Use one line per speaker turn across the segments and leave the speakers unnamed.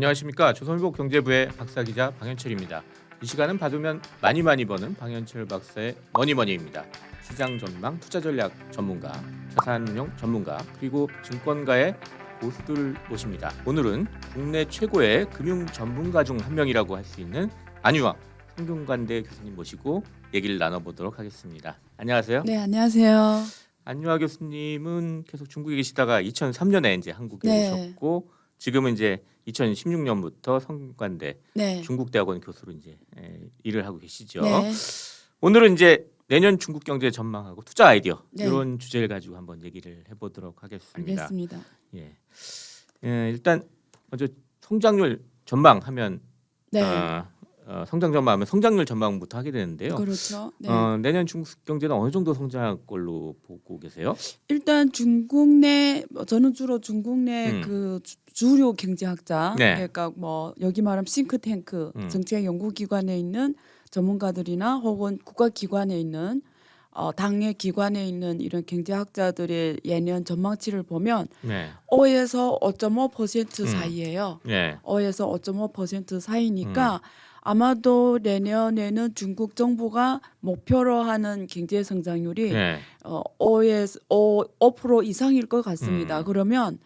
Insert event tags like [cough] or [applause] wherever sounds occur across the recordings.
안녕하십니까 조선일보 경제부의 박사 기자 방현철입니다. 이 시간은 받으면 많이 많이 버는 방현철 박사의 머니머니입니다. 시장 전망, 투자 전략 전문가, 자산운용 전문가 그리고 증권가의 고수들 모십니다. 오늘은 국내 최고의 금융 전문가 중 한 명이라고 할 수 있는 안유왕 성균관대 교수님 모시고 얘기를 나눠보도록 하겠습니다. 안녕하세요.
네, 안녕하세요.
안유아 교수님은 계속 중국에 계시다가 2003년에 이제 한국에
네.
오셨고 지금은 이제 2016년부터 성균관대
네.
중국대학원 교수로 이제 에, 일을 하고 계시죠.
네.
오늘은 이제 내년 중국 경제 전망하고 투자 아이디어
네.
이런 주제를 가지고 한번 얘기를 해보도록 하겠습니다.
알겠습니다.
예. 예, 일단 먼저 성장률 전망하면
네.
어, 어, 성장 전망하면 성장률 전망부터 하게 되는데요.
그렇죠. 네.
어, 내년 중국 경제는 어느 정도 성장할 걸로 보고 계세요?
일단 중국 내뭐 저는 주로 중국 내
음.
그 주류 경제학자
네.
그러니까 뭐 여기 말하면 싱크탱크
음.
정책 연구 기관에 있는 전문가들이나 혹은 국가 기관에 있는 어, 당의 기관에 있는 이런 경제학자들의 예년 전망치를 보면
네.
5에서 5.5%
음.
사이예요.
네.
5에서 5.5% 사이니까
음.
아마도 내년에는 중국 정부가 목표로 하는 경제 성장률이
네.
어 5에서 5, 5% 이상일 것 같습니다.
음.
그러면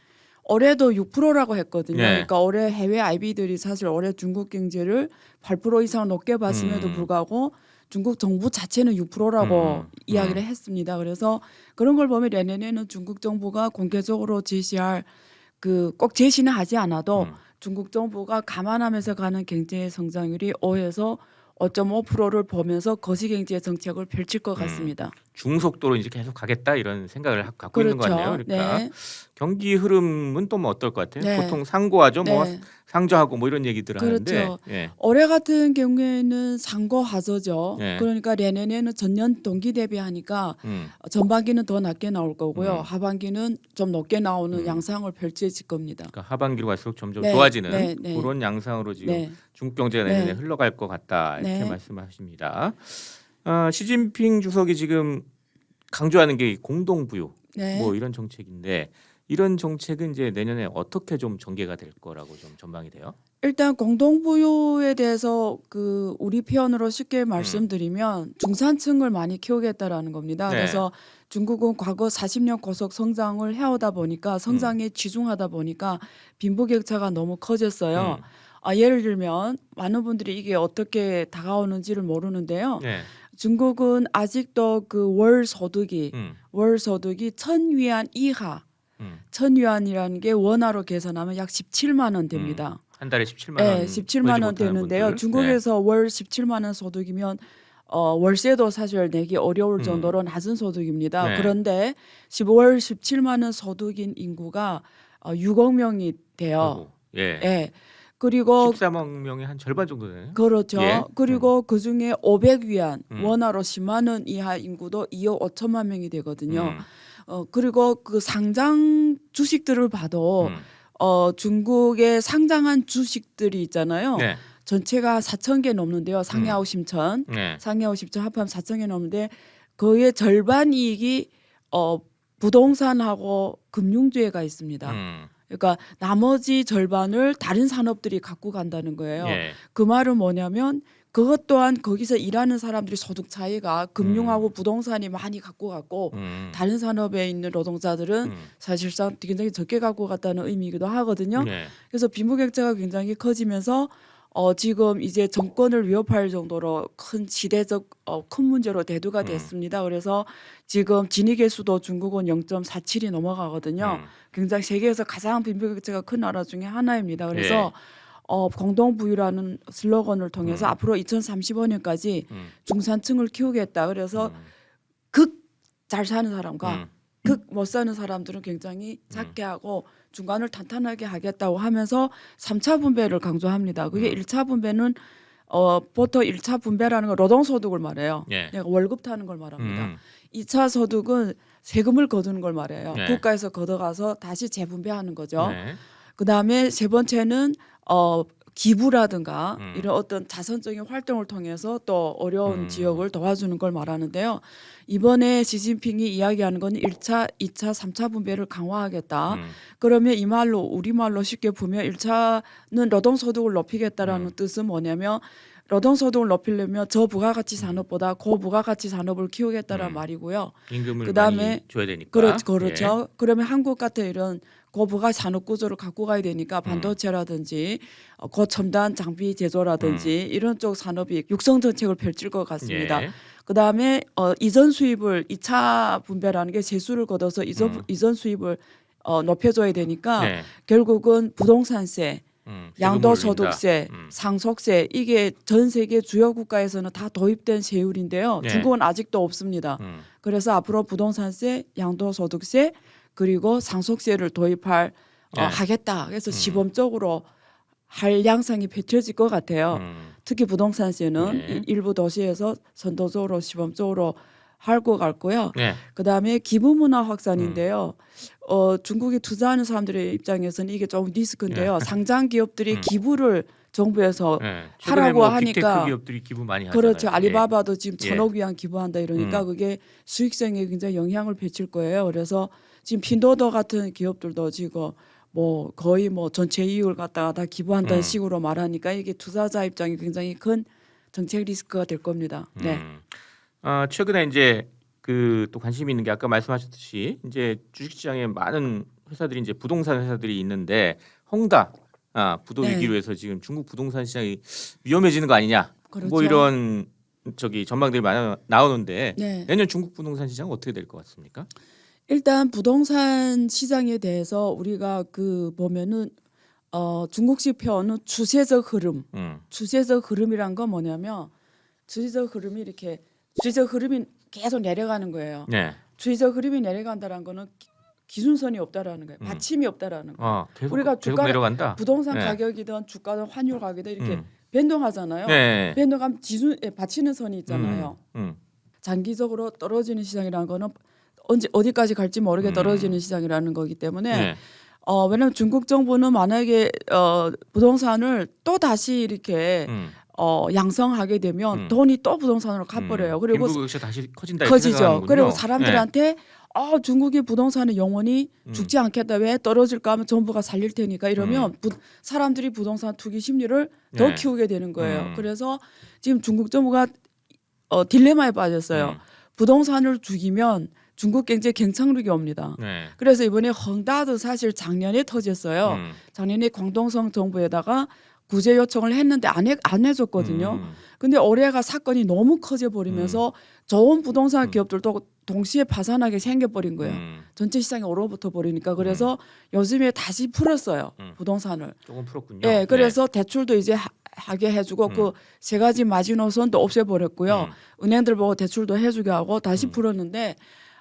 올해도 6%라고 했거든요.
네.
그러니까 올해 해외 IB들이 사실 올해 중국 경제를 8% 이상 높게 봤음에도
음.
불구하고 중국 정부 자체는 6%라고
음.
이야기를 했습니다. 그래서 그런 걸 보면 내년에는 중국 정부가 공개적으로 제시할 그 꼭 제시는 하지 않아도
음.
중국 정부가 감안하면서 가는 경제 성장률이 5에서 5.5%를 보면서 거시경제 정책을 펼칠 것
음.
같습니다.
중속도로 이제 계속 가겠다 이런 생각을 하- 갖고 있는 것 같네요. 그러니까
네.
경기 흐름은 또 뭐 어떨 것 같아요?
네.
보통 상고하죠, 뭐
네.
상저하고 뭐 이런 얘기들 하는데,
그렇죠.
예,
올해 같은 경우에는 상고 하저죠.
네.
그러니까 내년에는 전년 동기 대비하니까
음,
전반기는 더 낮게 나올 거고요.
음.
하반기는 좀 높게 나오는
음.
양상을 펼쳐질 겁니다.
그러니까 하반기로 갈수록 점점
네,
좋아지는
네, 네.
그런 양상으로 지금
네.
중국 경제가 내년에
네.
흘러갈 것 같다 이렇게
네.
말씀하십니다. 어, 시진핑 주석이 지금 강조하는 게 공동부유
네.
뭐 이런 정책인데 이런 정책은 이제 내년에 어떻게 좀 전개가 될 거라고 좀 전망이 돼요?
일단 공동부유에 대해서 그 우리 표현으로 쉽게 말씀드리면 중산층을 많이 키우겠다라는 겁니다.
네.
그래서 중국은 과거 40년 고속 성장을 해오다 보니까 성장에 치중하다 보니까 빈부격차가 너무 커졌어요.
음.
아, 예를 들면 많은 분들이 이게 어떻게 다가오는지를 모르는데요.
네.
중국은 아직도 그 월 소득이
음,
월 소득이 천 위안 이하,
음.
천 위안이라는 게 원화로 계산하면 약 17만 원 됩니다.
한 달에 17만 원.
네, 17만 원 되는데요.
분들.
중국에서 월 17만 원 소득이면 어, 월세도 사실 내기 어려울
음.
정도로 낮은 소득입니다.
네.
그런데 10월 17만 원 소득인 인구가 어, 6억 명이
네.
돼요.
예.
예. 그리고
13억 명의 한 절반 정도 되네요.
그렇죠.
예.
그리고 그 중에 500위안
음.
원화로 10만 원 이하 인구도 2억 5천만 명이 되거든요.
음,
어 그리고 그 상장 주식들을 봐도
음.
어 중국의 상장한 주식들이 있잖아요.
네.
전체가 4천 개 넘는데요. 상해
음.
하우심천,
네.
상해 하우심천 합하면 4천 개 넘는데 그의 절반 이익이 어 부동산하고 금융주에가 있습니다.
음.
그러니까 나머지 절반을 다른 산업들이 갖고 간다는 거예요.
예.
그 말은 뭐냐면 그것 또한 거기서 일하는 사람들이 소득 차이가 금융하고
음.
부동산이 많이 갖고 갔고
음.
다른 산업에 있는 노동자들은
음.
사실상 굉장히 적게 갖고 갔다는 의미이기도 하거든요.
네.
그래서 빈부격차가 굉장히 커지면서 어 지금 이제 정권을 위협할 정도로 큰 시대적 어, 큰 문제로 대두가
음.
됐습니다. 그래서 지금 진위계 수도 중국은 0.47이 넘어가거든요.
음.
굉장히 세계에서 가장 빈부격차가 큰 나라 중에 하나입니다. 그래서
예.
어, 공동부유라는 슬로건을 통해서
음.
앞으로 2035년까지
음.
중산층을 키우겠다. 그래서
음.
극잘 사는 사람과
음.
극못 사는 사람들은 굉장히 작게 하고 중간을 탄탄하게 하겠다고 하면서 삼차 분배를 강조합니다. 그게
음.
일차 분배는 어 보통 일차 분배라는 건 노동소득을 말해요.
예.
내가 월급 타는 걸 말합니다.
음.
이차 소득은 세금을 거두는 걸 말해요.
네.
국가에서 걷어가서 다시 재분배하는 거죠.
네.
그 다음에 세 번째는 어 기부라든가
음.
이런 어떤 자선적인 활동을 통해서 또 어려운
음.
지역을 도와주는 걸 말하는데요. 이번에 시진핑이 이야기하는 건 1차, 2차, 3차 분배를 강화하겠다.
음.
그러면 이 말로 우리 말로 쉽게 보면 1차는 노동소득을 높이겠다라는
음.
뜻은 뭐냐면 노동소득을 높이려면 저부가가치 산업보다 고부가가치 산업을 키우겠다라는
음.
말이고요.
임금을
그다음에
많이 줘야 되니까.
그렇,
예.
그렇죠. 그러면 한국 같은 이런 고부가 산업 구조를 갖고 가야
음.
되니까 반도체라든지 어, 고첨단 장비 제조라든지
음.
이런 쪽 산업이 육성 정책을 펼칠 것 같습니다.
예.
그다음에 어, 이전 수입을 2차 분배라는 게 세수를 걷어서 이전
음.
이전 수입을 어, 높여줘야 되니까
네.
결국은 부동산세,
음,
양도소득세.
음.
상속세 이게 전 세계 주요 국가에서는 다 도입된 세율인데요.
네.
중국은 아직도 없습니다.
음.
그래서 앞으로 부동산세, 양도소득세 그리고 상속세를 도입할
네.
어, 하겠다. 그래서
음.
시범적으로 할 양상이 펼쳐질 것 같아요.
음.
특히 부동산세는
네.
이- 일부 도시에서 선도적으로 시범적으로 할것 같고요.
네.
그다음에 기부문화
음.
확산인데요. 어, 중국에 투자하는 사람들의 입장에서는 이게 좀 리스크인데요. 상장 기업들이
예. 음.
기부를 정부에서
네.
하라고
뭐
하니까
기업들이 기부 많이 하잖아요.
그렇죠.
예.
알리바바도 지금
예.
천억 위안 기부한다 이러니까
음.
그게 수익성에 굉장히 영향을 미칠 거예요. 그래서 지금 핀도더 같은 기업들도 지금 뭐 거의 뭐 전체 이익을 갖다가 다 기부한다는
음.
식으로 말하니까 이게 투자자 입장이 굉장히 큰 정책 리스크가 될 겁니다. 네.
음. 아, 최근에 이제 그 또 관심이 있는 게 아까 말씀하셨듯이 이제 주식시장에 많은 회사들이 이제 부동산 회사들이 있는데 헝다 아, 부도
네.
위기로 해서 지금 중국 부동산 시장이 위험해지는 거 아니냐
그렇죠.
뭐 이런 저기 전망들이 많이 나오는데
네.
내년 중국 부동산 시장은 어떻게 될 것 같습니까?
일단 부동산 시장에 대해서 우리가 그 보면은 어 중국식 표현은 추세적 흐름,
음.
추세적 흐름이란 건 뭐냐면 추세적 흐름이 이렇게 추세적 흐름이 계속 내려가는 거예요.
네.
추세적 흐름이 내려간다는 거는 기- 기준선이 없다라는 거예요.
음.
받침이 없다라는 거예요.
어, 계속
우리가
계속
주가-
내려간다.
부동산
네.
가격이든 주가든 환율 가격이든 이렇게
음.
변동하잖아요.
네.
변동하면 지수 에 받치는 선이 있잖아요.
음. 음.
장기적으로 떨어지는 시장이라는 거는 언제 어디까지 갈지 모르게
음.
떨어지는 시장이라는 거기 때문에
네.
어 왜냐면 중국 정부는 만약에 어 부동산을 또 다시 이렇게
음.
어 양성하게 되면
음.
돈이 또 부동산으로 갚버려요.
음.
그리고
빈부격차 다시 커진다
커지죠. 그리고 사람들한테 아 중국의 부동산은 영원히
음.
죽지 않겠다. 왜 떨어질까 하면 정부가 살릴 테니까 이러면
음.
부, 사람들이 부동산 투기 심리를 더
네.
키우게 되는 거예요.
음.
그래서 지금 중국 정부가 어, 딜레마에 빠졌어요.
음.
부동산을 죽이면 중국 경제 경착륙이 옵니다.
네.
그래서 이번에 헝다도 사실 작년에 터졌어요.
음.
작년에 광동성 정부에다가 구제 요청을 했는데 안, 해, 안 해줬거든요.
음.
근데 올해가 사건이 너무 커져 버리면서 좋은 부동산
음.
기업들도 동시에 파산하게 생겨버린 거예요.
음.
전체 시장이 얼어붙어 버리니까 그래서 요즘에 다시 풀었어요
음.
부동산을.
조금 풀었군요.
예, 그래서 대출도 이제 하, 하게 해주고
음.
그세 가지 마지노선도 없애버렸고요.
음.
은행들 보고 대출도 해주게 하고 다시
음.
풀었는데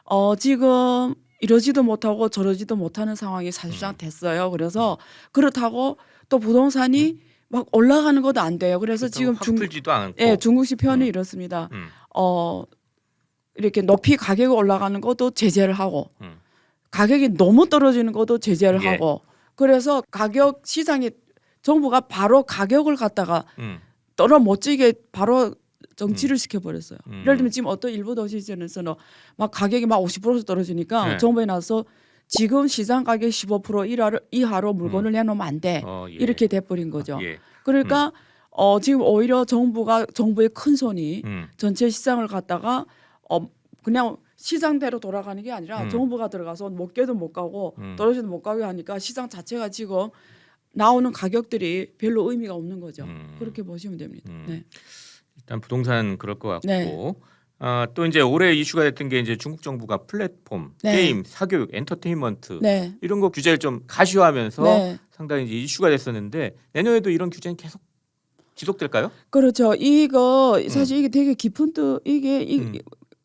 어 지금 이러지도 못하고 저러지도 못하는 상황이 사실상
음.
됐어요. 그래서 그렇다고 또 부동산이 막 올라가는 것도 안 돼요. 그래서 지금 확중
풀지도 않고.
예, 중국식 표현이
음.
이렇습니다.
음.
어 이렇게 높이 가격이 올라가는 것도 제재를 하고
음.
가격이 너무 떨어지는 것도 제재를
예.
하고 그래서 가격 시장에 정부가 바로 가격을 갖다가
음.
떨어 못 지게 바로 정치를 시켜버렸어요.
음.
예를 들면 지금 어떤 일부 도시에서는 막 가격이 막 50% 떨어지니까
네.
정부에 나서 지금 시장 가격 15% 이하로, 이하로 물건을 내놓으면 안 돼.
어, 예.
이렇게 돼버린 거죠.
예.
그러니까 어, 지금 오히려 정부가 정부의 큰 손이
음.
전체 시장을 갖다가 어 그냥 시장대로 돌아가는 게 아니라
음.
정부가 들어가서 못 깨도 못 가고
음.
떨어지도 못 가게 하니까 시장 자체가 지금 나오는 가격들이 별로 의미가 없는 거죠.
음.
그렇게 보시면 됩니다.
음.
네.
일단 부동산 그럴 것 같고.
네.
아, 또 이제 올해 이슈가 됐던 게 이제 중국 정부가 플랫폼,
네.
게임, 사교육, 엔터테인먼트
네.
이런 거 규제를 좀 가시화하면서
네.
상당히 이제 이슈가 됐었는데 내년에도 이런 규제는 계속 지속될까요?
그렇죠. 이거 사실 이게 되게 깊은 뜻 이게 이,
음.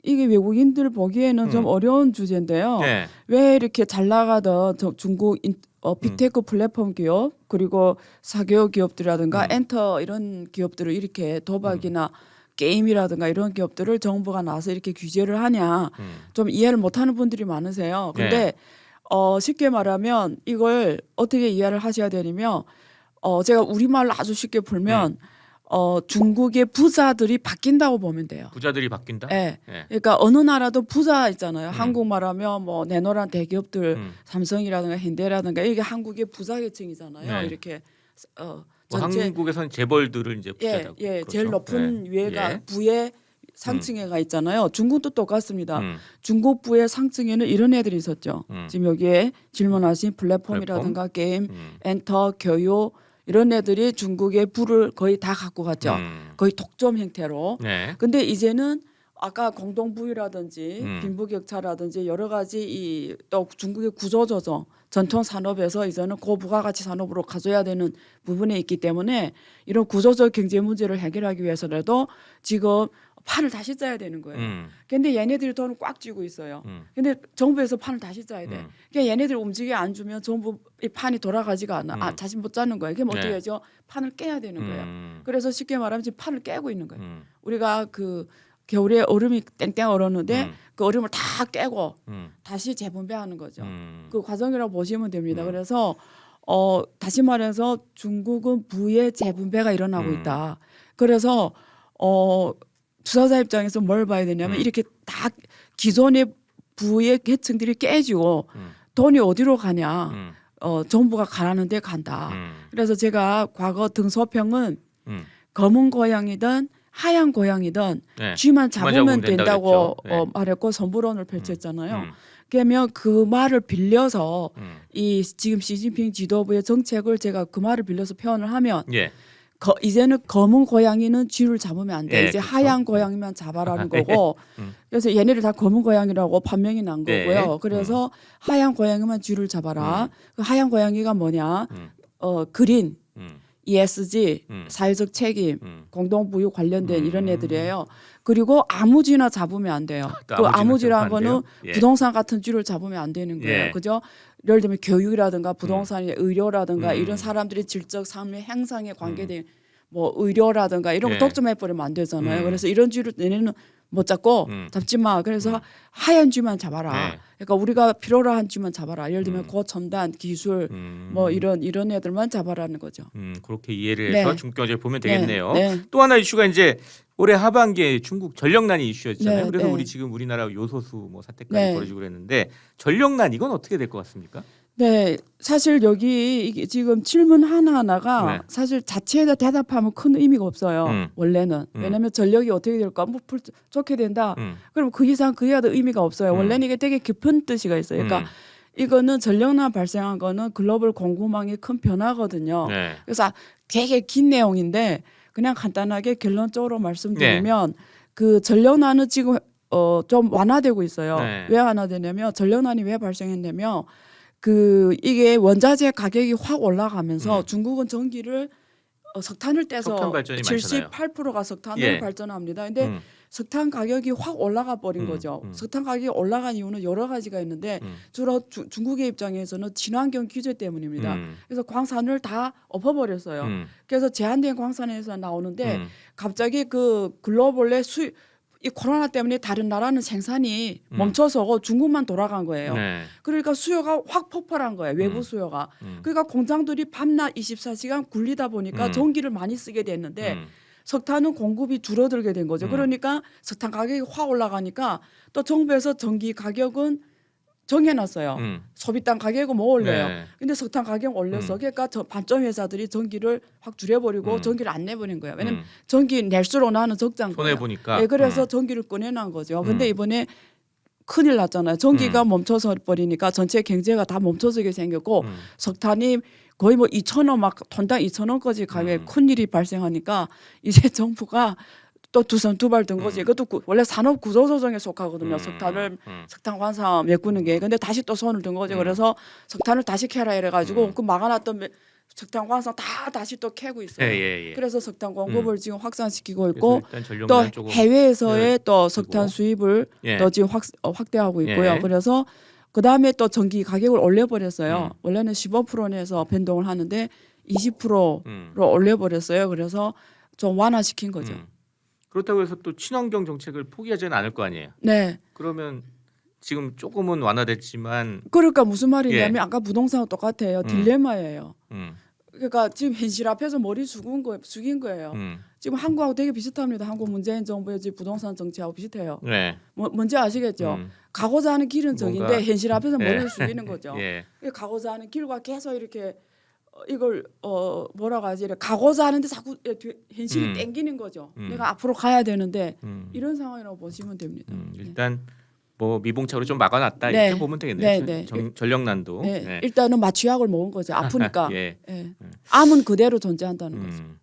이게 외국인들 보기에는 좀
음.
어려운 주제인데요.
네.
왜 이렇게 잘 나가던 저 중국 인, 어, 빅테크 플랫폼 기업 그리고 사교육 기업들이라든가
음.
엔터 이런 기업들을 이렇게 도박이나 게임이라든가 이런 기업들을 정부가 나서 이렇게 규제를 하냐
음.
좀 이해를 못하는 분들이 많으세요. 근데
네.
어, 쉽게 말하면 이걸 어떻게 이해를 하셔야 되냐면 어 제가 우리말로 아주 쉽게 풀면 어 중국의 부자들이 바뀐다고 보면 돼요.
부자들이 바뀐다.
예.
예.
그러니까 어느 나라도 부자 있잖아요.
음.
한국 말하면 뭐 내노란 대기업들
음.
삼성이라든가 현대라든가 이게 한국의 부자 계층이잖아요.
네.
이렇게
어뭐
전체
한국에선 재벌들을 이제
예,
부자라고.
예,
그렇죠.
제일 높은
예.
위에가
예.
부의 상층에 가 있잖아요. 중국도 똑같습니다.
음.
중국 부의 상층에는 이런 애들이 있었죠.
음.
지금 여기에 질문하신 플랫폼이라든가 게임,
음.
엔터, 교육 이런 애들이 중국의 부를 거의 다 갖고 갔죠.
음.
거의 독점 형태로.
네.
근데 이제는 아까 공동부유라든지
음.
빈부격차라든지 여러 가지 이 또 중국의 구조조정 전통 산업에서 이제는 고부가가치 산업으로 가져야 되는 부분에 있기 때문에 이런 구조적 경제 문제를 해결하기 위해서라도 지금 판을 다시 짜야 되는 거예요.
음.
근데 얘네들이 돈을 꽉 쥐고 있어요.
음.
근데 정부에서 판을 다시 짜야 돼.
음.
그러니까 얘네들 움직여 안 주면 정부 이 판이 돌아가지가 않아. 아,
음.
다시 못 짜는 거예요. 그럼 어떻게
네.
하죠? 판을 깨야 되는 거예요.
음.
그래서 쉽게 말하면 지금 판을 깨고 있는 거예요.
음.
우리가 그 겨울에 얼음이 땡땡 얼었는데
음.
그 얼음을 다 깨고
음.
다시 재분배하는 거죠.
음.
그 과정이라고 보시면 됩니다.
음.
그래서 어 다시 말해서 중국은 부의 재분배가 일어나고
음.
있다. 그래서 어 투자자 입장에서 뭘 봐야 되냐면
음.
이렇게 다 기존의 부의 계층들이 깨지고
음.
돈이 어디로 가냐?
음.
어 정부가 가라는 데 간다.
음.
그래서 제가 과거 등소평은
음.
검은 고양이든 하얀 고양이든
네.
쥐만 잡으면
잡으면 된다
된다고
그랬죠. 네.
어, 말했고 선불원을 펼쳤잖아요.
음.
그러면 그 말을 빌려서
음.
이 지금 시진핑 지도부의 정책을 제가 그 말을 빌려서 표현을 하면
예.
거, 이제는 검은 고양이는 쥐를 잡으면 안 돼.
예,
이제
그렇죠.
하얀 고양이만 잡아라는
예.
거고. [laughs]
음.
그래서 얘네를 다 검은 고양이라고 판명이 난
네.
거고요. 그래서 하얀 고양이만 쥐를 잡아라.
음.
그 하얀 고양이가 뭐냐?
음.
어 그린,
음.
ESG,
음.
사회적 책임,
음.
공동부유 관련된
음.
이런 애들이에요. 그리고 아무 쥐나 잡으면 안 돼요.
또
그
아무
아무
쥐나
쥐라는
잡으면 안
거는?
예.
부동산 같은 쥐를 잡으면 안 되는 거예요.
예.
그죠? 예를 들면 교육이라든가 부동산이 의료라든가
음.
이런 사람들이 질적 삶의 향상에 관계된 뭐 의료라든가 이런 거
예.
독점해 버리면 안 되잖아요.
음.
그래서 이런 쥐를 얘네는 못 잡고
음.
잡지 마. 그래서
음.
하얀 쥐만 잡아라.
네.
그러니까 우리가 필요로 한 쥐만 잡아라. 예를 들면
음.
고첨단 기술
음.
뭐 이런 이런 애들만 잡아라는 거죠.
음, 그렇게 이해를 해서
네.
중국 경제를 보면 되겠네요.
네. 네.
또 하나 이슈가 이제 올해 하반기에 중국 전력난이 이슈였잖아요.
네,
그래서
네.
우리 지금 우리나라 요소수 뭐 사태까지
네.
벌어지고 그랬는데 전력난 이건 어떻게 될 것 같습니까?
네, 사실 여기 이게 지금 질문 하나 하나가
네.
사실 자체에다 대답하면 큰 의미가 없어요.
음.
원래는
음.
왜냐하면 전력이 어떻게 될까, 뭐 불, 좋게 된다.
음.
그럼 그 이상 그 이하도 의미가 없어요.
음.
원래는 이게 되게 깊은 뜻이가 있어요. 그러니까
음.
이거는 전력난 발생한 거는 글로벌 공급망의 큰 변화거든요.
네.
그래서 되게 긴 내용인데 그냥 간단하게 결론적으로 말씀드리면
네.
그 전력난은 지금 어 좀 완화되고 있어요.
네.
왜 완화되냐면 전력난이 왜 발생했냐면 그 이게 원자재 가격이 확 올라가면서
음.
중국은 전기를 어, 석탄을 떼서
석탄 발전이 많잖아요.
78%가 석탄을
예.
발전합니다. 근데
음.
석탄 가격이 확 올라가 버린
음,
거죠.
음.
석탄 가격이 올라간 이유는 여러 가지가 있는데
음.
주로 주- 중국의 입장에서는 친환경 규제 때문입니다.
음.
그래서 광산을 다 엎어버렸어요.
음.
그래서 제한된 광산에서 나오는데
음.
갑자기 그 글로벌의 수, 이 코로나 때문에 다른 나라는 생산이
음.
멈춰서 중국만 돌아간 거예요.
네.
그러니까 수요가 확 폭발한 거예요. 외부
음.
수요가.
음.
그러니까 공장들이 밤낮 24시간 굴리다 보니까
음.
전기를 많이 쓰게 됐는데
음.
석탄은 공급이 줄어들게 된 거죠.
음.
그러니까 석탄 가격이 확 올라가니까 또 정부에서 전기 가격은 정해놨어요.
음.
소비당 가격은 못 올려요.
네.
근데 석탄 가격 올려서
음.
그러니까 저 반점 회사들이 전기를 확 줄여버리고
음.
전기를 안 내버린 거예요. 왜냐면
음.
전기 낼수록 나는 적자인
손해. 보니까.
네, 그래서
음.
전기를 꺼내놓은 거죠. 근데
음.
이번에 큰일 났잖아요. 전기가
음.
멈춰서 버리니까 전체 경제가 다 멈춰서게 생겼고
음.
석탄이 거의 뭐 2천 원막 톤당 2천 원까지 가면
음.
큰 일이 발생하니까 이제 [laughs] 정부가 또두손두발 든 거지.
음.
이것도 구- 원래 산업 구조 조정에 속하거든요.
음.
석탄을
음.
석탄 관사 메꾸는 게 근데 다시 또 손을 든 거죠.
음.
그래서 석탄을 다시 캐라 이래 가지고
음.
그 막아놨던 메- 석탄 관사 다 다시 또 캐고
예,
있어요.
예, 예.
그래서 석탄 공급을 지금 확산시키고 있고 또 해외에서의 또 석탄 수입을
예.
또 지금 확, 어, 확대하고 있고요.
예.
그래서 그 다음에 또 전기 가격을 올려버렸어요.
음.
원래는 15% 내서 변동을 하는데 20%로
음.
올려버렸어요. 그래서 좀 완화시킨 거죠.
음. 그렇다고 해서 또 친환경 정책을 포기하지는 않을 거 아니에요.
네.
그러면 지금 조금은 완화됐지만
그러니까 무슨 말이냐면
예.
아까 부동산과 똑같아요.
음.
딜레마예요.
음.
그러니까 지금 현실 앞에서 머리 숙은 거 숙인 거예요.
음.
지금 한국하고 되게 비슷합니다. 한국 문재인 정부의 지금 부동산 정치하고 비슷해요.
네.
뭐, 뭔지 아시겠죠?
음.
가고자 하는 길은
뭔가-
현실 앞에서
예.
머리를 숙이는 거죠. [laughs]
예.
이 가고자 하는 길과 계속 이렇게 어, 이걸 어 뭐라고 하지? 가고자 하는데 자꾸 현실이
음.
땡기는 거죠.
음.
내가 앞으로 가야 되는데
음.
이런 상황이라고 보시면 됩니다.
음,
네.
일단 뭐 미봉착으로 좀 막아놨다
네.
이렇게 보면 되겠네요.
네,
전-
네.
정- 전력난도.
네,
네.
일단은 마취약을 먹은 거죠. 아프니까. [laughs]
예.
예. 암은 그대로 존재한다는 거죠.
음.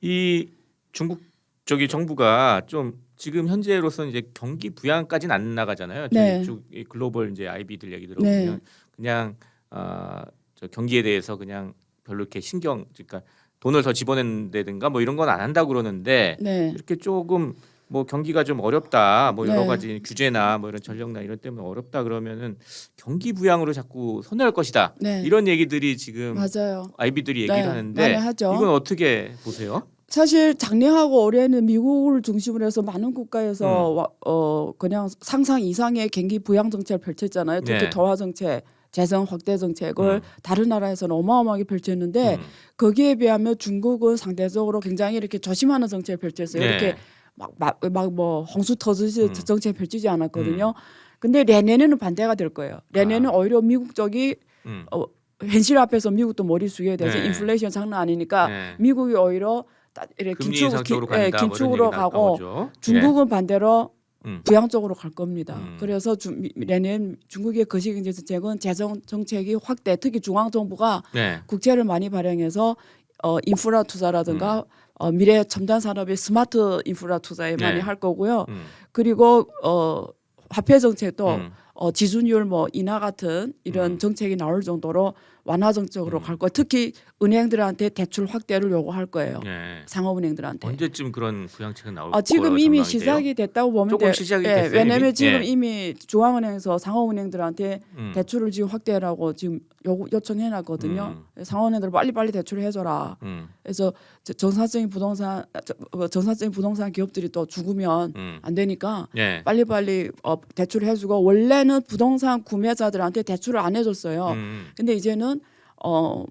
이 중국 저기 정부가 좀 지금 현재로서는 이제 경기 부양까지는 안 나가잖아요.
네.
쭉이 글로벌 이제 아이비들 얘기 들어보면
네.
그냥 아, 저 경기에 대해서 그냥 별로 이렇게 신경 그러니까 돈을 더 집어낸다든가 뭐 이런 건 안 한다고 그러는데
네.
이렇게 조금 뭐 경기가 좀 어렵다 뭐 여러
네.
가지 규제나 뭐 이런 전력나 이런 때문에 어렵다 그러면은 경기 부양으로 자꾸 선회할 것이다
네.
이런 얘기들이 지금
맞아요.
아이비들이 얘기를
네,
하는데
많이 하죠.
이건 어떻게 보세요?
사실 작년하고 올해는 미국을 중심으로 해서 많은 국가에서
음.
와- 어 그냥 상상 이상의 경기 부양 정책을 펼쳤잖아요. 특히
네.
도화 정책, 재정 확대 정책을
음.
다른 나라에서는 어마어마하게 펼쳤는데
음.
거기에 비하면 중국은 상대적으로 굉장히 이렇게 조심하는 정책을 펼쳤어요.
네.
이렇게 막막 뭐 홍수 터지듯이
음.
정책을 펼치지 않았거든요. 근데 내년에는 반대가 될 거예요. 내년에는
아.
오히려 미국 쪽이
음.
어, 현실 앞에서 미국도 머리 숙여야 돼서
네.
인플레이션 장난 아니니까
네.
미국이 오히려 따- 이렇게
금리
긴축,
인상 쪽으로
기- 예,
간다. 뭐 이런
긴축으로
얘기
가고
나오죠.
중국은 반대로
예. 음.
부양 쪽으로 갈 겁니다.
음.
그래서 주, 미- 내년 중국의 거시경제 정책은 재정 정책이 확대, 특히 중앙 정부가
네.
국채를 많이 발행해서 어, 인프라 투자라든가
음.
어, 미래 첨단 산업의 스마트 인프라 투자에
네.
많이 할 거고요.
음.
그리고 어, 화폐 정책도
음.
어, 지준율 뭐 인하 같은 이런
음.
정책이 나올 정도로 완화 정책으로
음.
갈 거예요. 특히 은행들한테 대출 확대를 요구할 거예요.
네.
상업은행들한테.
언제쯤 그런 부양책은 나올
아, 지금 이미? 시작이 됐다고 보면
조금
돼.
시작이
예,
됐어요,
왜냐면
이미?
지금
예.
이미 중앙은행에서 상업은행들한테
음.
대출을 지금 확대하라고 지금 요구, 요청해놨거든요. 상업은행들 빨리 빨리 대출을 해줘라.
음.
그래서 저- 정사적인 부동산 어, 정사적인 부동산 기업들이 또 죽으면
음.
안 되니까
예.
빨리빨리 어, 대출을 해주고 원래는 부동산 구매자들한테 대출을 안 해줬어요.
음.
근데 이제는 어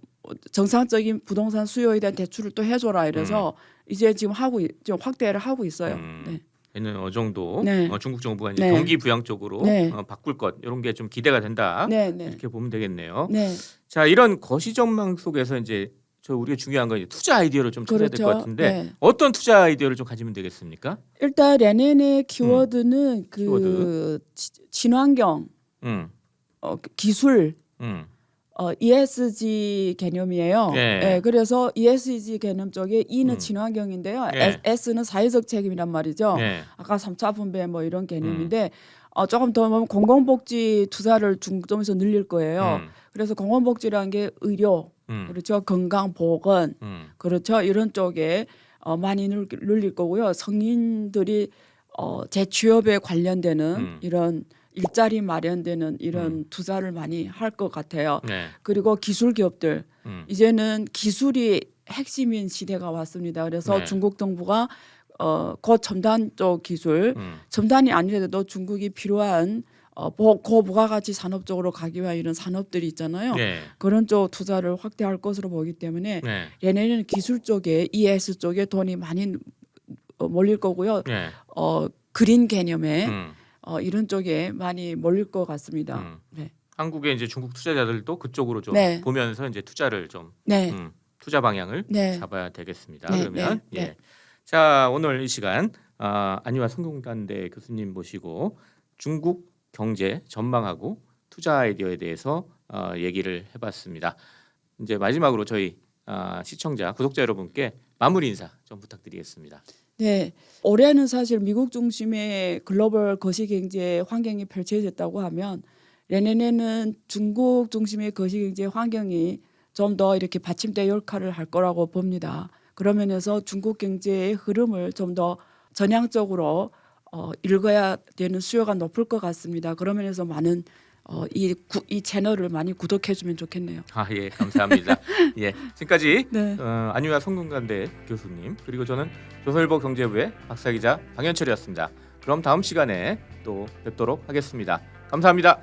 정상적인 부동산 수요에 대한 대출을 또 해줘라 이래서 이제 지금 하고 있- 지금 확대를 하고 있어요.
음.
네.
얘는 어느 정도
네.
어, 중국 정부가 이제
네.
경기 부양 쪽으로
네.
어, 바꿀 것 이런 게 좀 기대가 된다.
네, 네,
이렇게 보면 되겠네요.
네,
자 이런 거시 전망 속에서 이제 저 우리가 중요한 건 이제 투자 아이디어를 좀 찾아야 될 것
그렇죠.
같은데
네.
어떤 투자 아이디어를 좀 가지면 되겠습니까?
일단 레넨의 키워드는 그
음. 키워드.
치- 친환경,
음,
어, 그 기술,
음,
어, ESG 개념이에요.
네.
예, 그래서 ESG 개념 쪽에 E는
음.
친환경인데요.
네.
S는 사회적 책임이란 말이죠.
네,
아까 삼차 분배 뭐 이런 개념인데
음.
어, 조금 더 보면 공공복지 투자를 중점에서 늘릴 거예요.
음,
그래서 공공복지라는 게 의료,
음,
그렇죠, 건강 보건,
음,
그렇죠, 이런 쪽에 어, 많이 늘, 늘릴 거고요. 성인들이 어, 재취업에 관련되는
음.
이런 일자리 마련되는 이런
음.
투자를 많이 할 것 같아요.
네,
그리고 기술 기업들
음,
이제는 기술이 핵심인 시대가 왔습니다. 그래서
네.
중국 정부가 어, 고첨단 쪽 기술,
음,
첨단이 아니라도 중국이 필요한 어, 보- 고부가가치 산업 쪽으로 가기 위한 이런 산업들이 있잖아요.
네,
그런 쪽 투자를 확대할 것으로 보기 때문에
네,
얘네는 기술 쪽에 ES 쪽에 돈이 많이 어, 몰릴 거고요.
네,
어, 그린 개념에
음,
어, 이런 쪽에 많이 몰릴 것 같습니다.
음.
네.
한국의 이제 중국 투자자들도 그쪽으로 좀
네.
보면서 이제 투자를 좀
네.
음, 투자 방향을
네.
잡아야 되겠습니다.
네,
그러면
네,
예.
네.
자 오늘 이 시간 아, 안유아 성공단대 교수님 모시고 중국 경제 전망하고 투자 아이디어에 대해서 어, 얘기를 해봤습니다. 이제 마지막으로 저희 아, 시청자 구독자 여러분께 마무리 인사 좀 부탁드리겠습니다.
네. 올해는 사실 미국 중심의 글로벌 거시 경제 환경이 펼쳐졌다고 하면 내년에는 중국 중심의 거시 경제 환경이 좀 더 이렇게 받침대 역할을 할 거라고 봅니다. 그런 면에서 중국 경제의 흐름을 좀 더 전향적으로 어, 읽어야 되는 수요가 높을 것 같습니다. 그런 면에서 많은 어, 이, 구, 이 채널을 많이 구독해 주면 좋겠네요.
아 예 감사합니다. 예 지금까지 [laughs]
네.
어, 안유아 성공단대 교수님 그리고 저는 조선일보 경제부의 박사기자 방현철이었습니다. 그럼 다음 시간에 또 뵙도록 하겠습니다. 감사합니다.